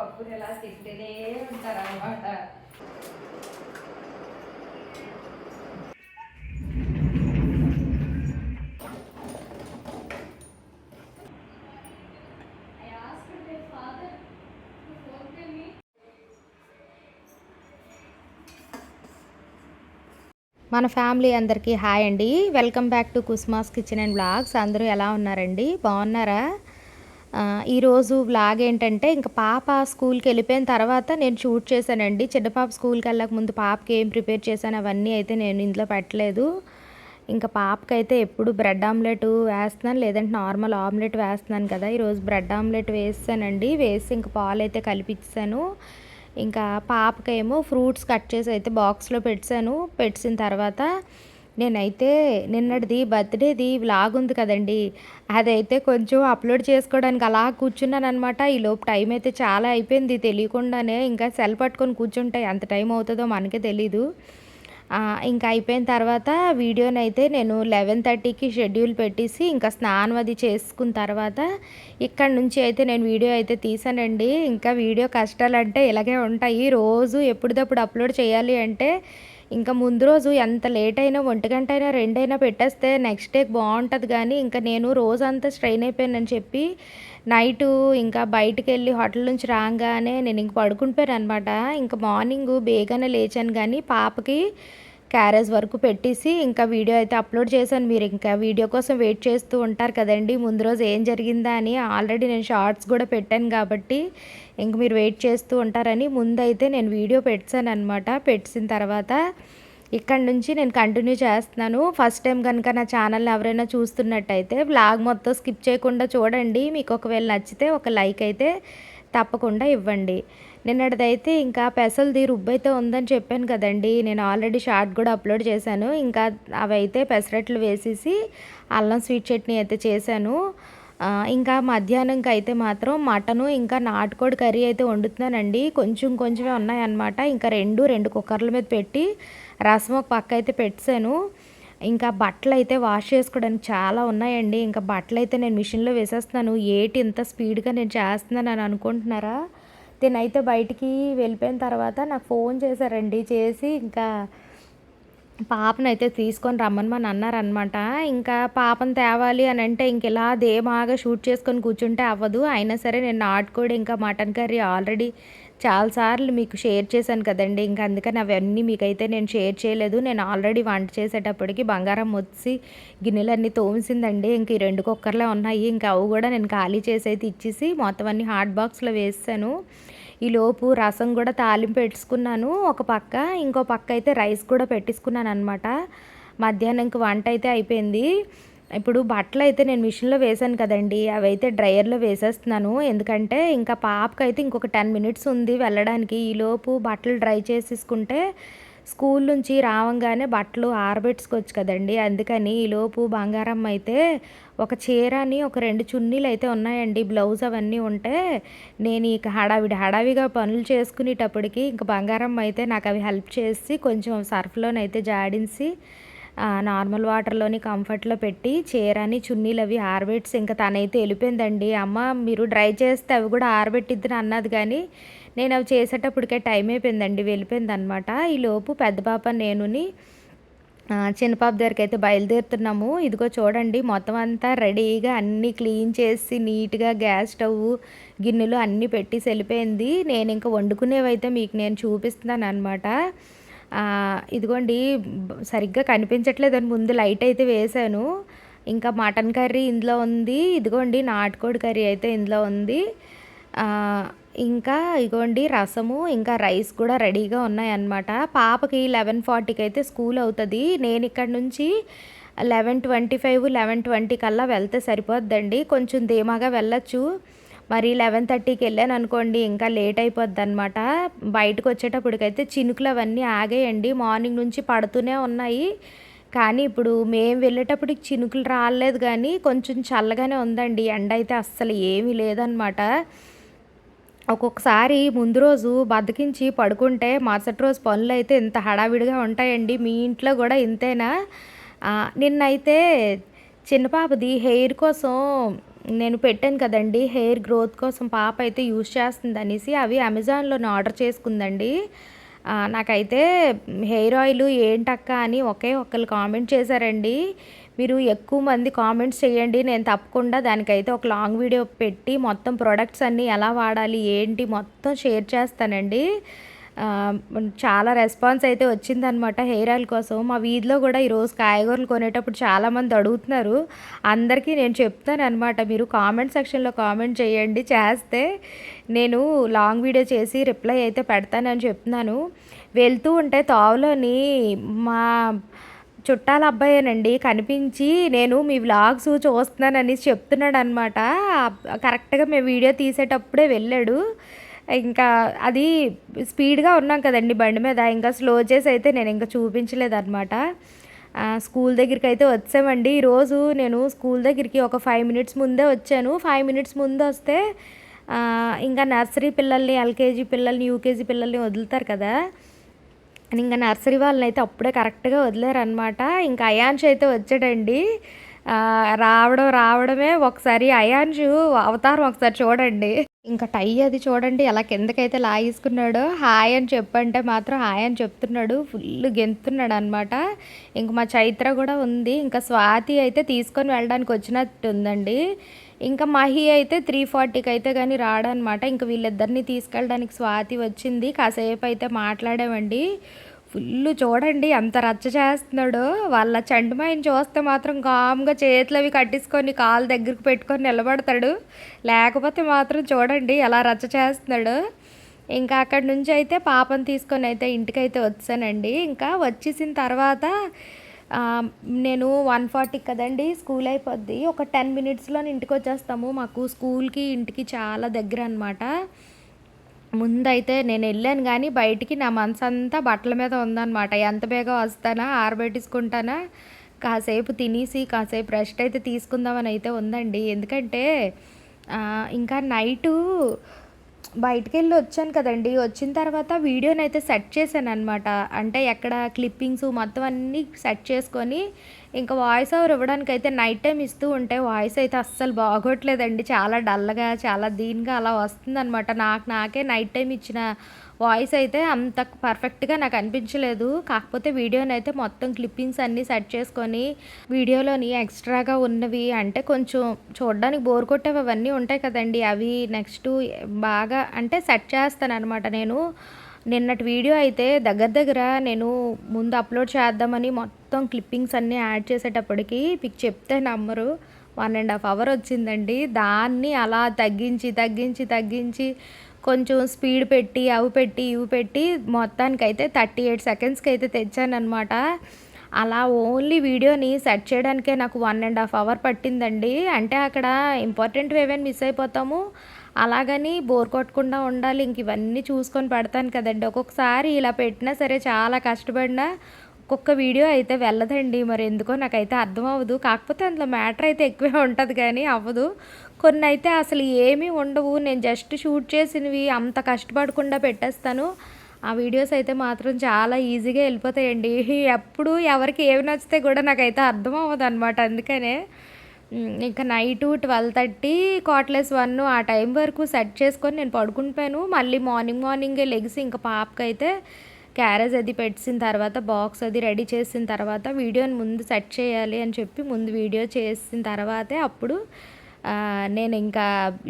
పప్పుని ఇలా తింటేనే ఉంటారు అనమాట మన ఫ్యామిలీ అందరికీ హాయ్ అండి. Welcome back to Kusma's kitchen and blogs అందరూ ఎలా ఉన్నారండి? బాగున్నారా? ఈరోజు వ్లాగ్ ఏంటంటే ఇంకా పాప స్కూల్కి వెళ్ళిపోయిన తర్వాత నేను షూట్ చేశానండి. చిన్న పాప స్కూల్కి వెళ్ళక ముందు పాపకి ఏం ప్రిపేర్ చేశాను అవన్నీ అయితే నేను ఇంట్లో పెట్టలేదు. ఇంకా పాపకైతే ఎప్పుడు బ్రెడ్ ఆమ్లెట్ వేస్తున్నాను లేదంటే నార్మల్ ఆమ్లెట్ వేస్తున్నాను కదా. ఈరోజు బ్రెడ్ ఆమ్లెట్ వేస్తానండి వేసి ఇంకా పాలు అయితే కలిపించాను ఇంకా పాపకేమో ఫ్రూట్స్ కట్ చేసి అయితే బాక్స్లో పెట్టాను. పెట్టిన తర్వాత నేనైతే నిన్నటిది బర్త్డేది వ్లాగ్ ఉంది కదండి. అదైతే కొంచెం అప్లోడ్ చేసుకోవడానికి అలా కూర్చున్నాను అనమాట ఈ లోపు టైం అయితే చాలా అయిపోయింది. తెలియకుండానే ఇంకా సెల్ పట్టుకొని కూర్చుంటాయి ఎంత టైం అవుతుందో మనకే తెలీదు. ఇంకా అయిపోయిన తర్వాత వీడియోని అయితే నేను లెవెన్ థర్టీకి షెడ్యూల్ పెట్టేసి ఇంకా స్నానం అది చేసుకున్న తర్వాత ఇక్కడ నుంచి అయితే నేను వీడియో అయితే తీసానండి. ఇంకా వీడియో కష్టాలు అంటే ఇలాగే ఉంటాయి. రోజు ఎప్పటిదప్పుడు అప్లోడ్ చేయాలి అంటే ఇంకా ముందు రోజు ఎంత లేట్ అయినా ఒంటి గంట అయినా రెండైనా పెట్టేస్తే నెక్స్ట్ డే బాగుంటుంది కానీ ఇంకా నేను రోజంతా స్ట్రెయిన్ అయిపోయానని చెప్పి నైటు ఇంకా బయటికి వెళ్ళి హోటల్ నుంచి రాగానే నేను ఇంక పడుకుంటాను అనమాట ఇంకా మార్నింగ్ బేగానే లేచాను కానీ పాపకి క్యారేజ్ వరకు పెట్టేసి ఇంకా వీడియో అయితే అప్లోడ్ చేశాను. మీరు ఇంకా వీడియో కోసం వెయిట్ చేస్తూ ఉంటారు కదండి ముందు రోజు ఏం జరిగిందా అని ఆల్రెడీ నేను షార్ట్స్ కూడా పెట్టాను కాబట్టి ఇంక మీరు వెయిట్ చేస్తూ ఉంటారని ముందైతే నేను వీడియో పెట్టాను అనమాట పెట్టిన తర్వాత ఇక్కడ నుంచి నేను కంటిన్యూ చేస్తున్నాను. ఫస్ట్ టైం కనుక నా ఛానల్ని ఎవరైనా చూస్తున్నట్టయితే బ్లాగ్ మొత్తం స్కిప్ చేయకుండా చూడండి. మీకు ఒకవేళ నచ్చితే ఒక లైక్ అయితే తప్పకుండా ఇవ్వండి. నిన్నటిదైతే ఇంకా పెసలది రుబ్బైతే ఉందని చెప్పాను కదండి. నేను ఆల్రెడీ షార్ట్ కూడా అప్లోడ్ చేశాను. ఇంకా అవి అయితే పెసరట్లు వేసేసి అల్లం స్వీట్ చట్నీ అయితే చేశాను. ఇంకా మధ్యాహ్నంకి అయితే మాత్రం మటను ఇంకా నాటుకోడి కర్రీ అయితే వండుతున్నానండి. కొంచెం కొంచెమే ఉన్నాయన్నమాట. ఇంకా రెండు రెండు కుక్కర్ల మీద పెట్టి రసం ఒక పక్క అయితే పెట్టాను. ఇంకా బట్టలు అయితే వాష్ చేసుకోవడానికి చాలా ఉన్నాయండి. ఇంకా బట్టలు అయితే నేను మిషన్లో వేసేస్తున్నాను. ఏటి ఇంత స్పీడ్గా నేను చేస్తున్నాను అని అనుకుంటున్నారా? తినైతే బయటికి వెళ్ళిపోయిన తర్వాత నాకు ఫోన్ చేశారండి. చేసి ఇంకా పాపనైతే తీసుకొని రమ్మని మన అన్నారనమాట ఇంకా పాపను తేవాలి అని అంటే ఇంక ఇలా దేమాగా షూట్ చేసుకొని కూర్చుంటే అవ్వదు. అయినా సరే నేను నాటుకోడి ఇంకా మటన్ కర్రీ ఆల్రెడీ చాలాసార్లు మీకు షేర్ చేశాను కదండి. ఇంకా అందుకని అవన్నీ మీకైతే నేను షేర్ చేయలేదు. నేను ఆల్రెడీ వంట చేసేటప్పటికి బంగారం వచ్చి గిన్నెలన్నీ తోమిసిందండి. ఇంక ఈ రెండు కుక్కర్లే ఉన్నాయి. ఇంకా అవి కూడా నేను ఖాళీ చేసి అయితే ఇచ్చేసి మొత్తం అన్ని హాట్ బాక్స్లో వేసాను. ఈలోపు రసం కూడా తాలింపు పెట్టుకున్నాను. ఒక పక్క ఇంకో పక్క అయితే రైస్ కూడా పెట్టేసుకున్నాను అనమాట మధ్యాహ్నంకి వంట అయితే అయిపోయింది. ఇప్పుడు బట్టలు అయితే నేను మిషన్లో వేసాను కదండి అవి అయితే డ్రయర్లో వేసేస్తున్నాను. ఎందుకంటే ఇంకా పాపకైతే ఇంకొక టెన్ మినిట్స్ ఉంది వెళ్ళడానికి. ఈలోపు బట్టలు డ్రై చేసేసుకుంటే స్కూల్ నుంచి రావంగానే బట్టలు ఆరబెట్టుకోవచ్చు కదండి. అందుకని ఈ లోపు బంగారం అయితే ఒక చీరని ఒక రెండు చున్నీలు అయితే ఉన్నాయండి. బ్లౌజ్ అవన్నీ ఉంటే నేను ఇక హడావిడి హడావిగా పనులు చేసుకునేటప్పటికి ఇంక బంగారం అయితే నాకు అవి హెల్ప్ చేసి కొంచెం సర్ఫ్లోనైతే జాడించి నార్మల్ వాటర్లోని కంఫర్ట్లో పెట్టి చీరని చున్నీలు అవి ఆరబెట్టి ఇంకా తనైతే వెళ్ళిపోయిందండి. అమ్మ మీరు డ్రై చేస్తే అవి కూడా ఆరబెట్టిద్దని అన్నది కానీ నేను అవి చేసేటప్పటికే టైం అయిపోయిందండి వెళ్ళిపోయింది అనమాట ఈ లోపు పెద్ద పాప నేనుని చిన్నపాప దగ్గరికి అయితే బయలుదేరుతున్నాము. ఇదిగో చూడండి మొత్తం అంతా రెడీగా అన్నీ క్లీన్ చేసి నీట్గా గ్యాస్ స్టవ్ గిన్నెలు అన్నీ పెట్టేసి వెళ్ళిపోయింది. నేను ఇంకా వండుకునేవి అయితే మీకు నేను చూపిస్తున్నాను అనమాట ఇదిగోండి సరిగ్గా కనిపించట్లేదు అని ముందు లైట్ అయితే వేశాను. ఇంకా మటన్ కర్రీ ఇందులో ఉంది. ఇదిగోండి నాటుకోడి కర్రీ అయితే ఇందులో ఉంది. ఇంకా ఇగోండి రసము ఇంకా రైస్ కూడా రెడీగా ఉన్నాయన్నమాట. పాపకి లెవెన్ ఫార్టీకి అయితే స్కూల్ అవుతుంది. నేను ఇక్కడ నుంచి eleven twenty five eleven twenty కల్లా వెళ్తే సరిపోద్దండి. కొంచెం ధీమాగా వెళ్ళొచ్చు. మరి లెవెన్ థర్టీకి వెళ్ళాను అనుకోండి ఇంకా లేట్ అయిపోద్ది అనమాట బయటకు వచ్చేటప్పటికైతే చినుకులు అవన్నీ ఆగేయండి. మార్నింగ్ నుంచి పడుతూనే ఉన్నాయి. కానీ ఇప్పుడు మేము వెళ్ళేటప్పటికి చినుకులు రాలేదు కానీ కొంచెం చల్లగానే ఉందండి. ఎండ అయితే అస్సలు ఏమీ లేదనమాట ఒక్కొక్కసారి ముందు రోజు బతికించి పడుకుంటే మరుసటి రోజు పనులు అయితే ఇంత హడావిడిగా ఉంటాయండి. మీ ఇంట్లో కూడా ఇంతేనా? నిన్నైతే చిన్న పాపది హెయిర్ కోసం నేను పెట్టాను కదండి. హెయిర్ గ్రోత్ కోసం పాప అయితే యూస్ చేస్తుంది అనేసి అవి అమెజాన్లో ఆర్డర్ చేసుకుందండి. నాకైతే హెయిర్ ఆయిల్ ఏంటక్క అని ఒకే ఒక్కరు కామెంట్ చేశారండి. మీరు ఎక్కువ మంది కామెంట్స్ చేయండి నేను తప్పకుండా దానికైతే ఒక లాంగ్ వీడియో పెట్టి మొత్తం ప్రొడక్ట్స్ అన్నీ ఎలా వాడాలి ఏంటి మొత్తం షేర్ చేస్తానండి. చాలా రెస్పాన్స్ అయితే వచ్చిందనమాట హెయిర్ ఆయిల్ కోసం. మా వీధిలో కూడా ఈరోజు కాయగూరలు కొనేటప్పుడు చాలామంది అడుగుతున్నారు. అందరికీ నేను చెప్తాను అనమాట మీరు కామెంట్ సెక్షన్లో కామెంట్ చేయండి చేస్తే నేను లాంగ్ వీడియో చేసి రిప్లై అయితే పెడతానని చెప్తున్నాను. వెళ్తూ ఉంటే తావులోని మా చుట్టాల అబ్బాయేనండి. కనిపించి నేను మీ వ్లాగ్స్ చూస్తున్నానని చెప్తున్నాడు అనమాట కరెక్ట్గా మేము వీడియో తీసేటప్పుడే వెళ్ళాడు. ఇంకా అది స్పీడ్గా ఉన్నాం కదండి బండి మీద. ఇంకా స్లో చేసి అయితే నేను ఇంకా చూపించలేదన్నమాట. స్కూల్ దగ్గరికి అయితే వచ్చామండి. ఈరోజు నేను స్కూల్ దగ్గరికి ఒక ఫైవ్ మినిట్స్ ముందే వచ్చాను. ఫైవ్ మినిట్స్ ముందు వస్తే ఇంకా నర్సరీ పిల్లల్ని ఎల్కేజీ పిల్లల్ని యూకేజీ పిల్లల్ని వదులుతారు కదా. ఇంకా నర్సరీ వాళ్ళని అయితే అప్పుడే కరెక్ట్గా వదిలేరనమాట ఇంకా అయాన్ష్ అయితే వచ్చాడండి. రావడం రావడమే ఒకసారి అయాన్షు అవతారం ఒకసారి చూడండి. ఇంకా టై అది చూడండి ఎలా కిందకైతే లాగేసుకున్నాడో. హాయ్ అని చెప్పంటే మాత్రం హాయ్ అని చెప్తున్నాడు. ఫుల్ గెంతున్నాడు అనమాట ఇంక మా చైత్ర కూడా ఉంది. ఇంకా స్వాతి అయితే తీసుకొని వెళ్ళడానికి వచ్చినట్టు ఉందండి ఇంకా మహి అయితే త్రీ ఫార్టీకి అయితే కానీ రాడనమాట ఇంకా వీళ్ళిద్దరిని తీసుకెళ్ళడానికి స్వాతి వచ్చింది. కాసేపు అయితే మాట్లాడామండి. ఫుల్ చూడండి ఎంత రచ్చ చేస్తున్నాడో. వాళ్ళ చంటిమాయని చూస్తే మాత్రం కామ్గా చేతులు అవి కట్టేసుకొని కాలు దగ్గరికి పెట్టుకొని నిలబడతాడు. లేకపోతే మాత్రం చూడండి ఎలా రచ్చ చేస్తున్నాడు. ఇంకా అక్కడి నుంచి అయితే పాపను తీసుకొని అయితే ఇంటికైతే వచ్చానండి. ఇంకా వచ్చేసిన తర్వాత నేను వన్ ఫార్టీకి కదండి స్కూల్ అయిపోద్ది. ఒక టెన్ మినిట్స్లో ఇంటికి వచ్చేస్తాము. మాకు స్కూల్కి ఇంటికి చాలా దగ్గర అనమాట ముందైతే నేను వెళ్ళాను కానీ బయటికి నా మనసు అంతా బట్టల మీద ఉందన్నమాట. ఎంత బేగా వస్తానా ఆరబెట్టేసుకుంటానా కాసేపు తినేసి కాసేపు రెస్ట్ అయితే తీసుకుందామని అయితే ఉందండి. ఎందుకంటే ఇంకా నైటు బయటికి వెళ్ళి వచ్చాను కదండి. వచ్చిన తర్వాత వీడియోని అయితే సెట్ చేశాను అనమాట అంటే ఎక్కడ క్లిప్పింగ్స్ మొత్తం అన్నీ సెట్ చేసుకొని ఇంకా వాయిస్ ఓవర్ ఇవ్వడానికి అయితే నైట్ టైం ఇస్తూ ఉంటే వాయిస్ అయితే అస్సలు బాగోట్లేదండి. చాలా డల్గా చాలా దీనిగా అలా వస్తుందనమాట నాకు నాకే నైట్ టైం ఇచ్చిన వాయిస్ అయితే అంత పర్ఫెక్ట్గా నాకు అనిపించలేదు. కాకపోతే వీడియోని అయితే మొత్తం క్లిప్పింగ్స్ అన్నీ సెట్ చేసుకొని వీడియోలోని ఎక్స్ట్రాగా ఉన్నవి అంటే కొంచెం చూడడానికి బోర్ కొట్టేవి అవన్నీ ఉంటాయి కదండి. అవి నెక్స్ట్ బాగా అంటే సెట్ చేస్తాను అనమాట నేను. నిన్నటి వీడియో అయితే దగ్గర దగ్గర నేను ముందు అప్లోడ్ చేద్దామని మొత్తం క్లిప్పింగ్స్ అన్నీ యాడ్ చేసేటప్పటికి మీకు చెప్తే నమ్మరు. వన్ అండ్ హాఫ్ అవర్ వచ్చిందండి. దాన్ని అలా తగ్గించి తగ్గించి తగ్గించి కొంచెం స్పీడ్ పెట్టి అవి పెట్టి ఇవి పెట్టి మొత్తానికైతే థర్టీ ఎయిట్ సెకండ్స్కి అయితే తెచ్చానమాట అలా ఓన్లీ వీడియోని సెట్ చేయడానికే నాకు వన్ అండ్ హాఫ్ అవర్ పట్టిందండి. అంటే అక్కడ ఇంపార్టెంట్ ఏమైనా మిస్ అయిపోతాము? అలాగని బోర్ కొట్టకుండా ఉండాలి. ఇంక ఇవన్నీ చూసుకొని పెడతాను కదండి. ఒక్కొక్కసారి ఇలా పెట్టినా సరే చాలా కష్టపడినా ఒక్కొక్క వీడియో అయితే వెళ్ళదండి. మరి ఎందుకో నాకైతే అర్థం అవ్వదు. కాకపోతే అందులో మ్యాటర్ అయితే ఎక్కువే ఉంటుంది కానీ అవ్వదు. కొన్ని అయితే అసలు ఏమీ ఉండవు. నేను జస్ట్ షూట్ చేసినవి అంత కష్టపడకుండా పెట్టేస్తాను. ఆ వీడియోస్ అయితే మాత్రం చాలా ఈజీగా వెళ్ళిపోతాయండి. ఎప్పుడు ఎవరికి ఏమి నచ్చితే కూడా నాకైతే అర్థం అవ్వదు అనమాట అందుకనే ఇంకా నైట్ ట్వెల్వ్ థర్టీ కాట్లెస్ వన్ ఆ టైం వరకు సెట్ చేసుకొని నేను పడుకుంటాను మళ్ళీ మార్నింగ్ మార్నింగే లెగ్స్ ఇంకా పాపకైతే క్యారేజ్ అది పెట్టిన తర్వాత బాక్స్ అది రెడీ చేసిన తర్వాత వీడియోని ముందు సెట్ చేయాలి అని చెప్పి ముందు వీడియో చేసిన తర్వాతే అప్పుడు నేను ఇంకా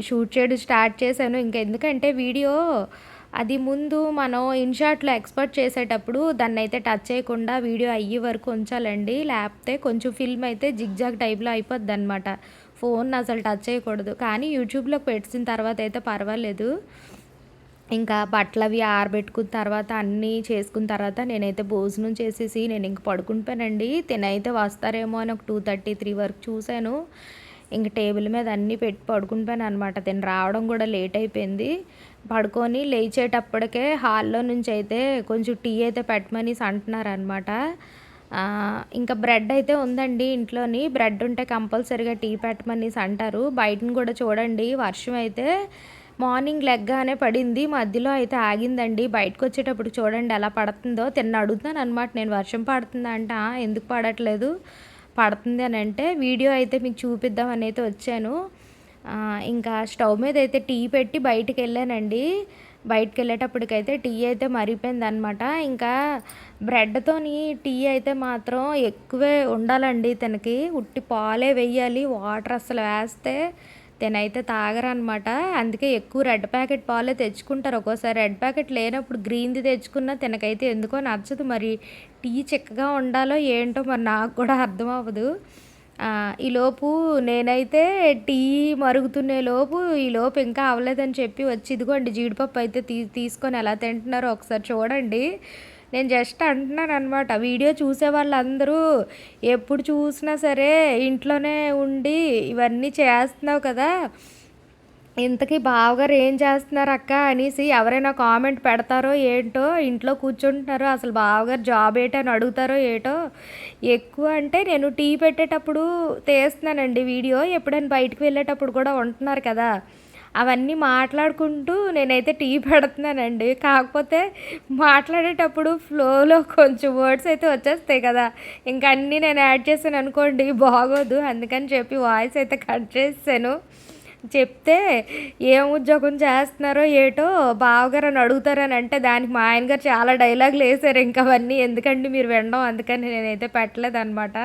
షూట్ చేయడం స్టార్ట్ చేశాను. ఇంకా ఎందుకంటే వీడియో అది ముందు మనం ఇన్షాట్లో ఎక్స్పర్ట్ చేసేటప్పుడు దాన్ని అయితే టచ్ చేయకుండా వీడియో అయ్యే వరకు ఉంచాలండి. లేకపోతే కొంచెం ఫిల్మ్ అయితే జిగ్జాగ్ టైప్లో అయిపోద్ది అనమాట ఫోన్ అసలు టచ్ చేయకూడదు. కానీ యూట్యూబ్లో పెట్టిన తర్వాత అయితే పర్వాలేదు. ఇంకా బట్టలు అవి ఆరబెట్టుకున్న తర్వాత అన్నీ చేసుకున్న తర్వాత నేనైతే భోజనం చేసేసి నేను ఇంక పడుకుంటానండి తినైతే వస్తారేమో అని ఒక టూ థర్టీ త్రీ వరకు చూశాను. ఇంక టేబుల్ మీద అన్నీ పెట్టి పడుకునిపోయాను అనమాట తిని రావడం కూడా లేట్ అయిపోయింది. పడుకొని లేచేటప్పటికే హాల్లో నుంచి అయితే కొంచెం టీ అయితే పెట్టమని అంటున్నారనమాట ఇంకా బ్రెడ్ అయితే ఉందండి ఇంట్లోని. బ్రెడ్ ఉంటే కంపల్సరీగా టీ పెట్టమని అంటారు. బయటను కూడా చూడండి వర్షం అయితే మార్నింగ్ లెగ్గానే పడింది. మధ్యలో అయితే ఆగిందండి. బయటకు వచ్చేటప్పుడు చూడండి ఎలా పడుతుందో. తిన్న అడుగుతున్నాను అనమాట నేను వర్షం పడుతుందా అంట. ఎందుకు పడట్లేదు? పడుతుంది అని అంటే వీడియో అయితే మీకు చూపిద్దామని అయితే వచ్చాను. ఇంకా స్టవ్ మీద అయితే టీ పెట్టి బయటికి వెళ్ళానండి. బయటకు వెళ్ళేటప్పటికైతే టీ అయితే మరిపోయింది అనమాట ఇంకా బ్రెడ్తోని టీ అయితే మాత్రం ఎక్కువే ఉండాలండి తనకి. ఉట్టి పాలే వేయాలి వాటర్ అసలు వేస్తే తినైతే తాగరనమాట. అందుకే ఎక్కువ రెడ్ ప్యాకెట్ పాలే తెచ్చుకుంటారు. ఒక్కోసారి రెడ్ ప్యాకెట్ లేనప్పుడు గ్రీన్ది తెచ్చుకున్నా తినకైతే ఎందుకో నచ్చదు. మరి టీ చిక్కగా ఉండాలో ఏంటో మరి నాకు కూడా అర్థం అవ్వదు ఈలోపు నేనైతే టీ మరుగుతున్నే లోపు ఈలోపు ఇంకా అవ్వలేదని చెప్పి వచ్చి ఇదిగోండి జీడిపప్పు అయితే తీ తీసుకొని ఎలా తింటున్నారో ఒకసారి చూడండి. నేను జస్ట్ అంటున్నాను అనమాట వీడియో చూసే వాళ్ళందరూ ఎప్పుడు చూసినా సరే ఇంట్లోనే ఉండి ఇవన్నీ చేస్తున్నావు కదా. ఇంతకీ బావగారు ఏం చేస్తున్నారు అక్క అనేసి ఎవరైనా కామెంట్ పెడతారో ఏంటో ఇంట్లో కూర్చుంటున్నారో అసలు బావగారు జాబ్ ఏంటో అని అడుగుతారో ఏటో ఎక్కువ అంటే నేను టీ పెట్టేటప్పుడు తీస్తున్నానండి వీడియో. ఎప్పుడైనా బయటకు వెళ్ళేటప్పుడు కూడా ఉంటున్నారు కదా. అవన్నీ మాట్లాడుకుంటూ నేనైతే టీ పెడుతున్నానండి. కాకపోతే మాట్లాడేటప్పుడు ఫ్లోలో కొంచెం వర్డ్స్ అయితే వచ్చేస్తాయి కదా. ఇంకా అన్నీ నేను యాడ్ చేశాను అనుకోండి బాగోదు. అందుకని చెప్పి వాయిస్ అయితే కట్ చేసాను చెప్తే ఏం ఉద్యోగం చేస్తున్నారో ఏటో బావగారు అని అడుగుతారని అంటే దానికి మా ఆయన గారు చాలా డైలాగులు వేసారు ఇంకా అవన్నీ ఎందుకండి మీరు వినడం? అందుకని నేనైతే పెట్టలేదు అనమాట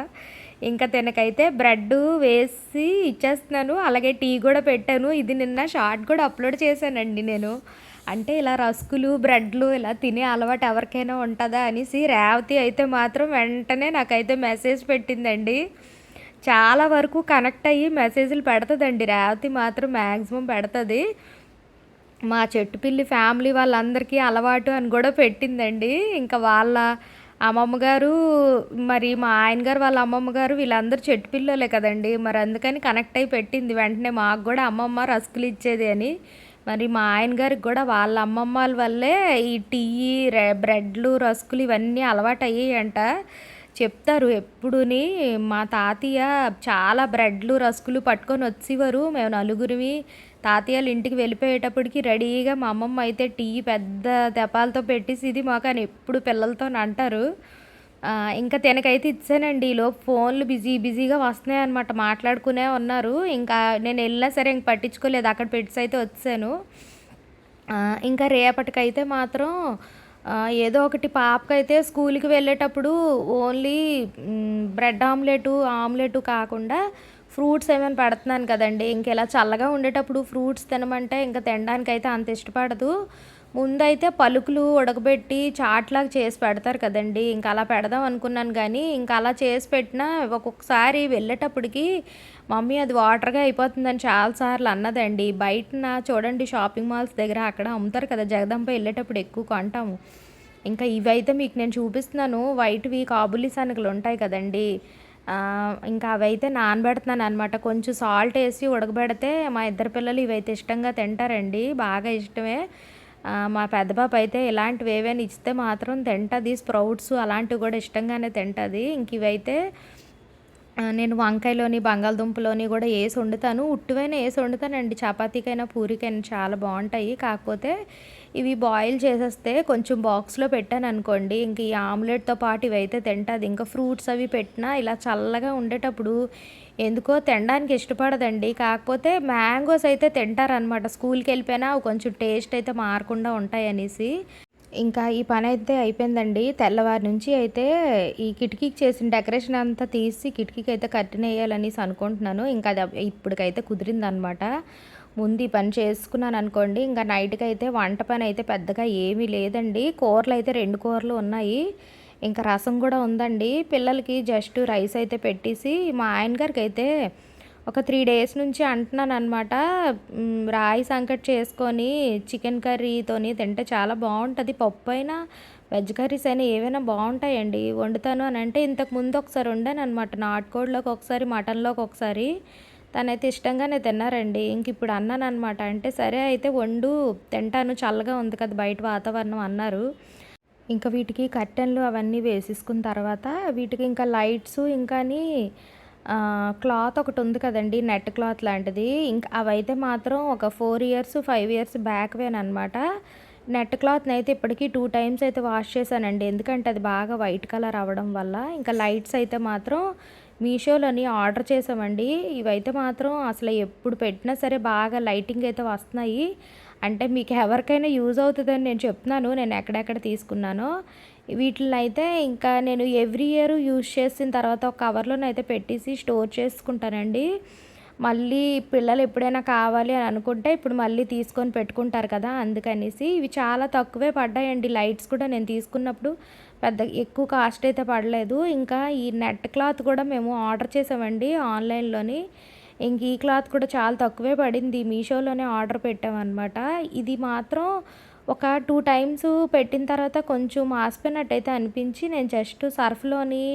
ఇంకా తినకైతే బ్రెడ్ వేసి ఇచ్చేస్తున్నాను. అలాగే టీ కూడా పెట్టాను. ఇది నిన్న షార్ట్ కూడా అప్లోడ్ చేశానండి నేను. అంటే ఇలా రస్కులు బ్రెడ్లు ఇలా తినే అలవాటు ఎవరికైనా ఉంటుందా అనేసి రేవతి అయితే మాత్రం వెంటనే నాకైతే మెసేజ్ పెట్టిందండి. చాలా వరకు కనెక్ట్ అయ్యి మెసేజ్లు పెడుతుందండి. రేవతి మాత్రం మ్యాక్సిమం పెడుతుంది. మా చెట్టు పిల్లి ఫ్యామిలీ వాళ్ళందరికీ అలవాటు అని కూడా పెట్టిందండి. ఇంకా వాళ్ళ అమ్మమ్మ గారు మరి మా ఆయన గారు వాళ్ళ అమ్మమ్మ గారు వీళ్ళందరూ చెట్టు పిల్లలే కదండి. మరి అందుకని కనెక్ట్ అయి పెట్టింది వెంటనే మాకు కూడా అమ్మమ్మ రస్కులు ఇచ్చేది అని. మరి మా ఆయన గారికి కూడా వాళ్ళ అమ్మమ్మల వల్లే ఈ టీ బ్రెడ్లు రస్కులు ఇవన్నీ అలవాటు అయ్యాయంట చెప్తారు ఎప్పుడుని మా తాతయ్య చాలా బ్రెడ్లు రస్కులు పట్టుకొని వచ్చేవారు. మేము నలుగురివి తాతయ్యలు ఇంటికి వెళ్ళిపోయేటప్పటికి రెడీగా మా అమ్మమ్మ అయితే టీ పెద్ద తెపాలతో పెట్టేసి ఇది మాకు అని ఎప్పుడు పిల్లలతో అంటారు. ఇంకా తినకైతే ఇచ్చానండి. ఈలో ఫోన్లు బిజీ బిజీగా వస్తున్నాయి అనమాట మాట్లాడుకునే ఉన్నారు. ఇంకా నేను వెళ్ళినా సరే ఇంక పట్టించుకోలేదు. అక్కడ పెట్టి అయితే వచ్చాను. ఇంకా రేపటికైతే మాత్రం ఏదో ఒకటి పాపకైతే స్కూల్కి వెళ్ళేటప్పుడు ఓన్లీ బ్రెడ్ ఆమ్లెట్ ఆమ్లెట్ కాకుండా ఫ్రూట్స్ ఏమైనా పెడుతున్నాను కదండి. ఇంకెలా చల్లగా ఉండేటప్పుడు ఫ్రూట్స్ తినమంటే ఇంకా తినడానికి అయితే అంత ఇష్టపడదు. ముందైతే పలుకులు ఉడకబెట్టి చాట్లాగా చేసి పెడతారు కదండి. ఇంకా అలా పెడదాం అనుకున్నాను కానీ ఇంకా అలా చేసి పెట్టినా ఒక్కొక్కసారి వెళ్ళేటప్పటికి మమ్మీ అది వాటర్గా అయిపోతుందని చాలాసార్లు అన్నదండి. బయటన చూడండి షాపింగ్ మాల్స్ దగ్గర అక్కడ అమ్ముతారు కదా జగదంప వెళ్ళేటప్పుడు ఎక్కువ కొంటాము. ఇంకా ఇవైతే మీకు నేను చూపిస్తున్నాను. వైట్వి కాబులి శనగలు ఉంటాయి కదండీ. ఇంకా అవైతే నానబెడుతున్నాను అనమాట కొంచెం సాల్ట్ వేసి ఉడకబెడితే మా ఇద్దరు పిల్లలు ఇవైతే ఇష్టంగా తింటారండి. బాగా ఇష్టమే. మా పెద్ద పాప అయితే ఇలాంటివి ఏవైనా ఇస్తే మాత్రం తింటుంది. స్ప్రౌట్స్ అలాంటివి కూడా ఇష్టంగానే తింటుంది. ఇంక ఇవైతే నేను వంకాయలోని బంగాళదుంపలోని కూడా వేసి వండుతాను. ఉట్టువైనా వేసి వండుతానండి. చపాతీకైనా పూరికైనా చాలా బాగుంటాయి. కాకపోతే ఇవి బాయిల్ చేసేస్తే కొంచెం బాక్స్లో పెట్టాను అనుకోండి ఇంక ఈ ఆమ్లెట్తో పాటు ఇవైతే తింటుంది ఇంకా ఫ్రూట్స్ అవి పెట్టినా ఇలా చల్లగా ఉండేటప్పుడు ఎందుకో తినడానికి ఇష్టపడదండి. కాకపోతే మ్యాంగోస్ అయితే తింటారనమాట స్కూల్కి వెళ్ళిపోయినా కొంచెం టేస్ట్ అయితే మారకుండా ఉంటాయి అనేసి ఇంకా ఈ పని అయితే అయిపోయిందండి. తెల్లవారి నుంచి అయితే ఈ కిటికీకి చేసిన డెకరేషన్ అంతా తీసి కిటికీకి అయితే కర్టెన్ వేయాలనేసి అనుకుంటున్నాను. ఇంకా అది ఇప్పటికైతే కుదిరిందనమాట. ముందు ఈ పని చేసుకున్నాను అనుకోండి. ఇంకా నైట్కి అయితే వంట పని అయితే పెద్దగా ఏమీ లేదండి. కూరలు అయితే రెండు కూరలు ఉన్నాయి. ఇంకా రసం కూడా ఉందండి. పిల్లలకి జస్ట్ రైస్ అయితే పెట్టేసి మా ఆయన గారికి అయితే ఒక త్రీ డేస్ నుంచి అంటున్నాను అనమాట రాయి సంకట్ చేసుకొని చికెన్ కర్రీతోని తింటే చాలా బాగుంటుంది. పప్పు అయినా వెజ్ కర్రీస్ అయినా ఏవైనా బాగుంటాయండి. వండుతాను అని అంటే ఇంతకు ముందు ఒకసారి వండాను అనమాట నాటుకోడిలోకి ఒకసారి మటన్లోకి ఒకసారి. తనైతే ఇష్టంగానే తిన్నారండి. ఇంక ఇప్పుడు అన్నాను అనమాట అంటే సరే అయితే వండు తింటాను. చల్లగా ఉంది కదా బయట వాతావరణం అన్నారు. ఇంకా వీటికి కర్టెన్లు అవన్నీ వేసేసుకున్న తర్వాత వీటికి ఇంకా లైట్స్ ఇంకాని క్లాత్ ఒకటి ఉంది కదండి నెట్ క్లాత్ లాంటిది. ఇంకా అవైతే మాత్రం ఒక ఫోర్ ఇయర్స్ ఫైవ్ ఇయర్స్ బ్యాక్వేనమాట నెట్ క్లాత్ని అయితే ఇప్పటికీ టూ టైమ్స్ అయితే వాష్ చేశానండి. ఎందుకంటే అది బాగా వైట్ కలర్ అవ్వడం వల్ల. ఇంకా లైట్స్ అయితే మాత్రం మీషోలోని ఆర్డర్ చేసామండి ఇవైతే మాత్రం అసలు ఎప్పుడు పెట్టినా సరే బాగా లైటింగ్ అయితే వస్తున్నాయి. అంటే మీకు ఎవరికైనా యూజ్ అవుతుందని నేను చెప్తున్నాను. నేను ఎక్కడెక్కడ తీసుకున్నానో. వీటిని అయితే ఇంకా నేను ఎవ్రీ ఇయర్ యూజ్ చేసిన తర్వాత ఒక కవర్లోనైతే పెట్టేసి స్టోర్ చేసుకుంటానండి. మళ్ళీ పిల్లలు ఎప్పుడైనా కావాలి అని అనుకుంటే ఇప్పుడు మళ్ళీ తీసుకొని పెట్టుకుంటారు కదా అందుకనేసి ఇవి చాలా తక్కువే పడ్డాయండి. లైట్స్ కూడా నేను తీసుకున్నప్పుడు పెద్ద ఎక్కువ కాస్ట్ అయితే పడలేదు. ఇంకా ఈ నెట్ క్లాత్ కూడా మేము ఆర్డర్ చేసామండి ఆన్లైన్లోని. ఇంక ఈ క్లాత్ కూడా చాలా తక్కువే పడింది. మీషోలోనే ఆర్డర్ పెట్టామన్నమాట. ఇది మాత్రం ఒక టూ టైమ్స్ పెట్టిన తర్వాత కొంచెం మాసిపోయినట్టయితే అనిపించి నేను జస్ట్ సర్ఫ్లోని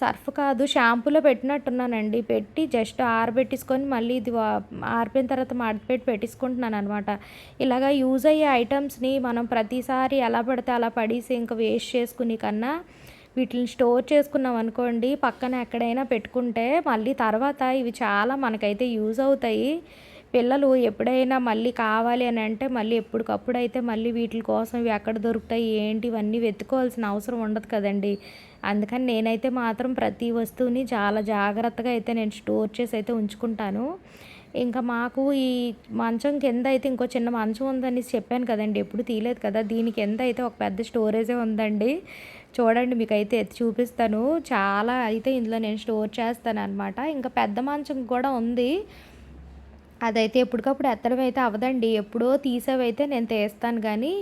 సర్ఫ్ కాదు షాంపూలో పెట్టినట్టున్నానండి. పెట్టి జస్ట్ ఆరబెట్టేసుకొని మళ్ళీ ఇది ఆరిపోయిన తర్వాత మడతపెట్టి పెట్టేసుకుంటున్నాను అనమాట ఇలాగ యూజ్ అయ్యే ఐటమ్స్ని మనం ప్రతిసారి ఎలా పడితే అలా పడేసి ఇంకా వేస్ట్ చేసుకుని కన్నా వీటిని స్టోర్ చేసుకున్నాం అనుకోండి పక్కన ఎక్కడైనా పెట్టుకుంటే మళ్ళీ తర్వాత ఇవి చాలా మనకైతే యూజ్ అవుతాయి. పిల్లలు ఎప్పుడైనా మళ్ళీ కావాలి అని అంటే మళ్ళీ ఎప్పటికప్పుడు అయితే మళ్ళీ వీటి కోసం ఇవి ఎక్కడ దొరుకుతాయి ఏంటి ఇవన్నీ వెతుకోవాల్సిన అవసరం ఉండదు కదండి. అందుకని నేనైతే మాత్రం ప్రతి వస్తువుని చాలా జాగ్రత్తగా అయితే నేను స్టోర్ చేసి అయితే ఉంచుకుంటాను. ఇంకా మాకు ఈ మంచం కింద అయితే ఇంకో చిన్న మంచం ఉందని చెప్పాను కదండి ఎప్పుడు తీయలేదు కదా. దీని కింద అయితే ఒక పెద్ద స్టోరేజే ఉందండి. చూడండి మీకు అయితే ఎత్తి చూపిస్తాను. చాలా అయితే ఇందులో నేను స్టోర్ చేస్తాను అనమాట ఇంకా పెద్ద మంచం కూడా ఉంది. అదైతే ఎప్పటికప్పుడు ఎత్తడం అయితే అవదండి. ఎప్పుడో తీసేవైతే నేను తీస్తాను కానీ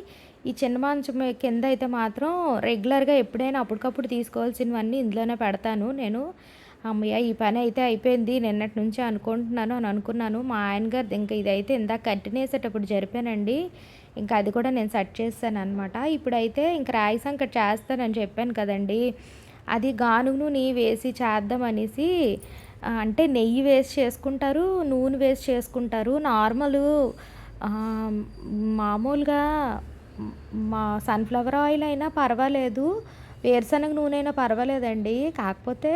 ఈ చిన్న మంచం కింద అయితే మాత్రం రెగ్యులర్గా ఎప్పుడైనా అప్పటికప్పుడు తీసుకోవాల్సినవన్నీ ఇందులోనే పెడతాను. నేను అమ్మయ్య ఈ పని అయితే అయిపోయింది. నిన్నటి నుంచి అనుకుంటున్నాను అని అనుకున్నాను. మా ఆయన గారు ఇంకా ఇదైతే ఇందాక కట్టినేసేటప్పుడు జరిపానండి. ఇంకా అది కూడా నేను సెట్ చేస్తాను అనమాట ఇప్పుడైతే ఇంక రాయి సంకట్ చేస్తానని చెప్పాను కదండి. అది గానుగు నూనె వేసి చేద్దామనేసి అంటే నెయ్యి వేసి చేసుకుంటారు నూనె వేసి చేసుకుంటారు. నార్మల్ మామూలుగా మా సన్ఫ్లవర్ ఆయిల్ అయినా పర్వాలేదు. వేరుశనగ నూనె అయినా పర్వాలేదండి. కాకపోతే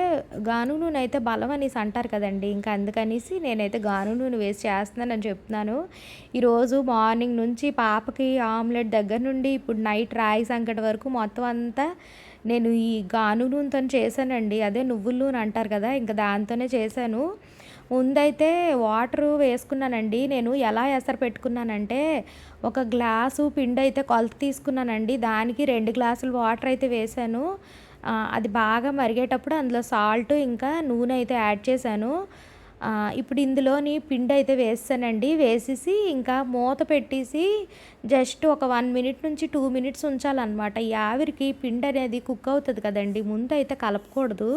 గాను నూనె అయితే బలం అనేసి అంటారు కదండి. ఇంకా అందుకనేసి నేనైతే గాను నూనె వేసి చేస్తున్నానని చెప్తున్నాను. ఈరోజు మార్నింగ్ నుంచి పాపకి ఆమ్లెట్ దగ్గర నుండి ఇప్పుడు నైట్ రాయి సంకటి వరకు మొత్తం అంతా నేను ఈ గాను నూనెతో చేశానండి. అదే నువ్వుల నూనె అంటారు కదా ఇంకా దాంతోనే చేశాను. ముందైతే వాటరు వేసుకున్నానండి. నేను ఎలా ఎసరు పెట్టుకున్నానంటే ఒక గ్లాసు పిండి అయితే కొలత తీసుకున్నానండి. దానికి రెండు గ్లాసులు వాటర్ అయితే వేసాను అది బాగా మరిగేటప్పుడు అందులో సాల్ట్ ఇంకా నూనె అయితే యాడ్ చేశాను. ఇప్పుడు ఇందులోని పిండి అయితే వేస్తానండి. వేసేసి ఇంకా మూత పెట్టేసి జస్ట్ ఒక వన్ మినిట్ నుంచి టూ మినిట్స్ ఉంచాలన్నమాట. ఈ ఆవిరికి పిండి అనేది కుక్ అవుతుంది కదండి. ముందు అయితే కలపకూడదు.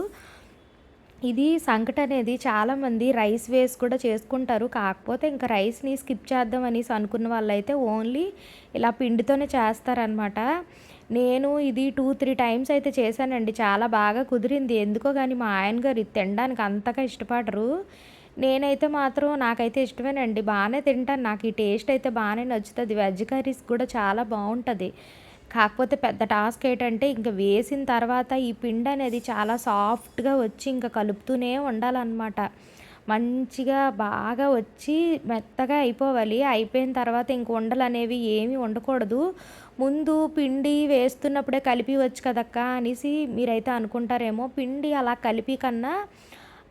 ఇది సంకట అనేది చాలామంది రైస్ వేసి కూడా చేసుకుంటారు. కాకపోతే ఇంకా రైస్ని స్కిప్ చేద్దాం అనేసి అనుకున్న వాళ్ళైతే ఓన్లీ ఇలా పిండితోనే చేస్తారనమాట నేను ఇది టూ త్రీ టైమ్స్ అయితే చేశానండి. చాలా బాగా కుదిరింది. ఎందుకో కానీ మా ఆయన గారు ఇది తినడానికి అంతగా ఇష్టపడరు. నేనైతే మాత్రం నాకైతే ఇష్టమేనండి. బాగానే తింటాను. నాకు ఈ టేస్ట్ అయితే బాగానే నచ్చుతుంది. వెజ్ కర్రీస్ కూడా చాలా బాగుంటుంది కాకపోతే పెద్ద టాస్క్ ఏంటంటే ఇంకా వేసిన తర్వాత ఈ పిండి అనేది చాలా సాఫ్ట్గా వచ్చి ఇంకా కలుపుతూనే ఉండాలన్నమాట. మంచిగా బాగా వచ్చి మెత్తగా అయిపోవాలి. అయిపోయిన తర్వాత ఇంక ఉండలు అనేవి ఏమీ ఉండకూడదు. ముందు పిండి వేస్తున్నప్పుడే కలిపి వచ్చు కదక్క అనేసి మీరైతే అనుకుంటారేమో. పిండి అలా కలిపి కన్నా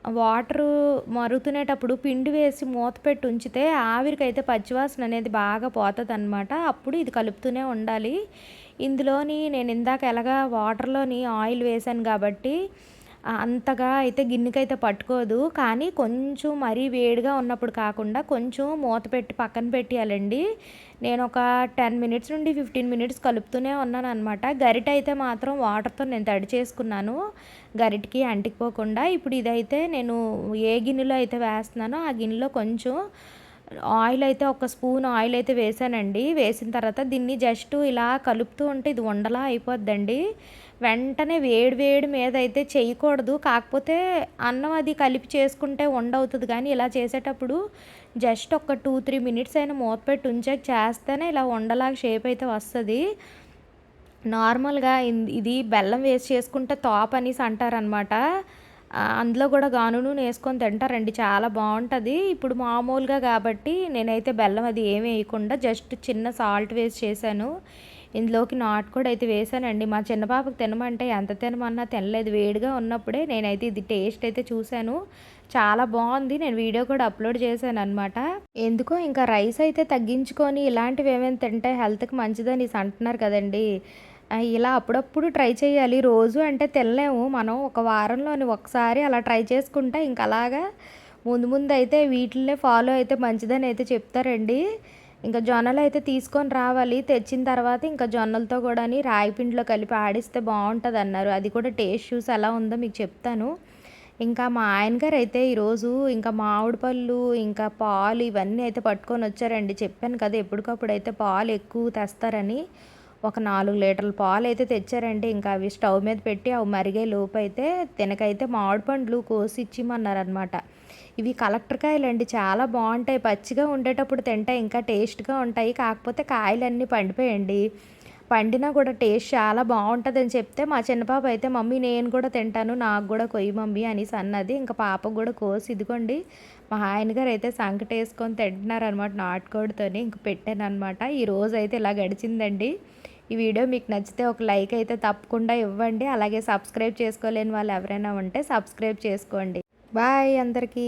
వాటరు మరుగుతునేటప్పుడు పిండి వేసి మూత పెట్టి ఉంచితే ఆవిరికైతే పచ్చివాసన అనేది బాగా పోతుంది అనమాట అప్పుడు ఇది కలుపుతూనే ఉండాలి. ఇందులోని నేను ఇందాక ఎలాగా వాటర్లోని ఆయిల్ వేసాను కాబట్టి అంతగా అయితే గిన్నెకైతే పట్టుకోదు. కానీ కొంచెం మరీ వేడిగా ఉన్నప్పుడు కాకుండా కొంచెం మూత పెట్టి పక్కన పెట్టేయాలండి. నేను ఒక టెన్ మినిట్స్ నుండి ఫిఫ్టీన్ మినిట్స్ కలుపుతూనే ఉన్నాను అనమాట గరిట అయితే మాత్రం వాటర్తో నేను తడి చేసుకున్నాను. గరిటికి అంటికిపోకుండా ఇప్పుడు ఇదైతే నేను ఏ గిన్నెలో అయితే వేస్తున్నానో ఆ గిన్నెలో కొంచెం ఆయిల్ అయితే ఒక స్పూన్ ఆయిల్ అయితే వేసానండి. వేసిన తర్వాత దీన్ని జస్ట్ ఇలా కలుపుతూ ఉంటే ఇది ఉండలా అయిపోద్దండి. వెంటనే వేడి వేడి మీద అయితే చేయకూడదు. కాకపోతే అన్నం అది కలిపి చేసుకుంటే ఉండవుతుంది కానీ ఇలా చేసేటప్పుడు జస్ట్ ఒక టూ త్రీ మినిట్స్ అయినా మూత పెట్టి ఉంచాక చేస్తేనే ఇలా ఉండలాగా షేప్ అయితే వస్తుంది. నార్మల్గా ఇది బెల్లం వేసి చేసుకుంటే తోప అనేసి అంటారనమాట. అందులో కూడా గాను నూనె వేసుకొని తింటారండి. చాలా బాగుంటుంది. ఇప్పుడు మామూలుగా కాబట్టి నేనైతే బెల్లం అది ఏమి వేయకుండా జస్ట్ చిన్న సాల్ట్ వేసి చేశాను. ఇందులోకి నాటుకోడి అయితే వేసానండి మా చిన్న పాపకు తినమంటే ఎంత తినమన్నా తినలేదు. వేడిగా ఉన్నప్పుడే నేనైతే ఇది టేస్ట్ అయితే చూశాను. చాలా బాగుంది. నేను వీడియో కూడా అప్లోడ్ చేశాను అనమాట ఎందుకో ఇంకా రైస్ అయితే తగ్గించుకొని ఇలాంటివి ఏమైనా తింటే హెల్త్కి మంచిదని అంటున్నారు కదండి. ఇలా అప్పుడప్పుడు ట్రై చేయాలి. రోజు అంటే తినలేము. మనం ఒక వారంలోని ఒకసారి అలా ట్రై చేసుకుంటే ఇంక అలాగా ముందు ముందు అయితే వీటినే ఫాలో అయితే మంచిదని అయితే చెప్తారండి. ఇంకా జొన్నలు అయితే తీసుకొని రావాలి. తెచ్చిన తర్వాత ఇంకా జొన్నలతో కూడా రాగి పిండిలో కలిపి ఆడిస్తే బాగుంటుంది అన్నారు. అది కూడా టేస్ట్ చూసి ఎలా ఉందో మీకు చెప్తాను. ఇంకా మా ఆయన గారు అయితే ఈరోజు ఇంకా మామిడి పళ్ళు ఇంకా పాలు ఇవన్నీ అయితే పట్టుకొని వచ్చారండి. చెప్పాను కదా ఎప్పటికప్పుడు అయితే పాలు ఎక్కువ తెస్తారని. ఒక నాలుగు లీటర్ల పాలు అయితే తెచ్చారండి. ఇంకా అవి స్టవ్ మీద పెట్టి అవి మరిగే లోపు అయితే తినకైతే మామిడి పండ్లు కోసి ఇచ్చిమన్నారనమాట ఇవి కలెక్టర్ కాయలు అండి చాలా బాగుంటాయి. పచ్చిగా ఉండేటప్పుడు తింటే ఇంకా టేస్ట్గా ఉంటాయి. కాకపోతే కాయలన్నీ పండిపోయండి. పండినా కూడా టేస్ట్ చాలా బాగుంటుంది అని చెప్తే మా చిన్నపాప అయితే మమ్మీ నేను కూడా తింటాను. నాకు కూడా కొయ్యి మమ్మీ అనేసి అన్నది. ఇంకా పాపకు కూడా కోసి ఇదిగోండి మా ఆయన గారు అయితే సంకట వేసుకొని తింటున్నారు అనమాట నాటుకోడితోని. ఇంక పెట్టాను అనమాట ఈ రోజు అయితే ఇలా గడిచిందండి. ఈ వీడియో మీకు నచ్చితే ఒక లైక్ అయితే తప్పకుండా ఇవ్వండి. అలాగే సబ్స్క్రైబ్ చేసుకోలేని వాళ్ళు ఎవరైనా ఉంటే సబ్స్క్రైబ్ చేసుకోండి. బాయ్ అందరికీ.